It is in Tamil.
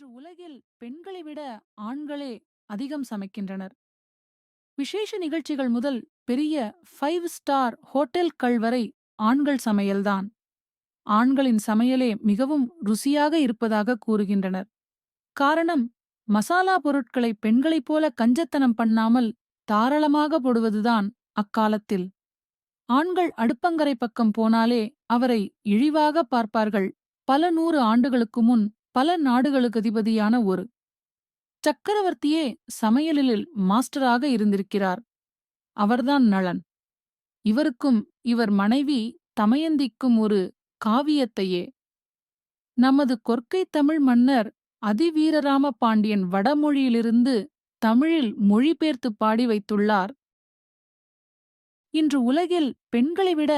இன்று உலகில் பெண்களை விட ஆண்களே அதிகம் சமைக்கின்றனர். விசேஷ நிகழ்ச்சிகள் முதல் பெரிய ஃபைவ் ஸ்டார் ஹோட்டல்கள் வரை ஆண்கள் சமையல்தான் ஆண்களின் சமையலே மிகவும் ருசியாக இருப்பதாக கூறுகின்றனர். காரணம் மசாலா பொருட்களை பெண்களைப் போல கஞ்சத்தனம் பண்ணாமல் தாராளமாக போடுவதுதான் அக்காலத்தில். ஆண்கள் அடுப்பங்கரை பக்கம் போனாலே அவரை இழிவாக பார்ப்பார்கள். பல நூறு ஆண்டுகளுக்கு முன் பல நாடுகளுக்கு அதிபதியான ஒரு சக்கரவர்த்தியே சமையலில் மாஸ்டராக இருந்திருக்கிறார். அவர்தான் நளன். இவருக்கும் இவர் மனைவி தமயந்திக்கும் ஒரு காவியத்தையே. நமது கொற்கை தமிழ் மன்னர் அதிவீரராம பாண்டியன் வடமொழியிலிருந்து தமிழில் மொழிபெயர்த்து பாடி வைத்துள்ளார். இன்று உலகில் பெண்களை விட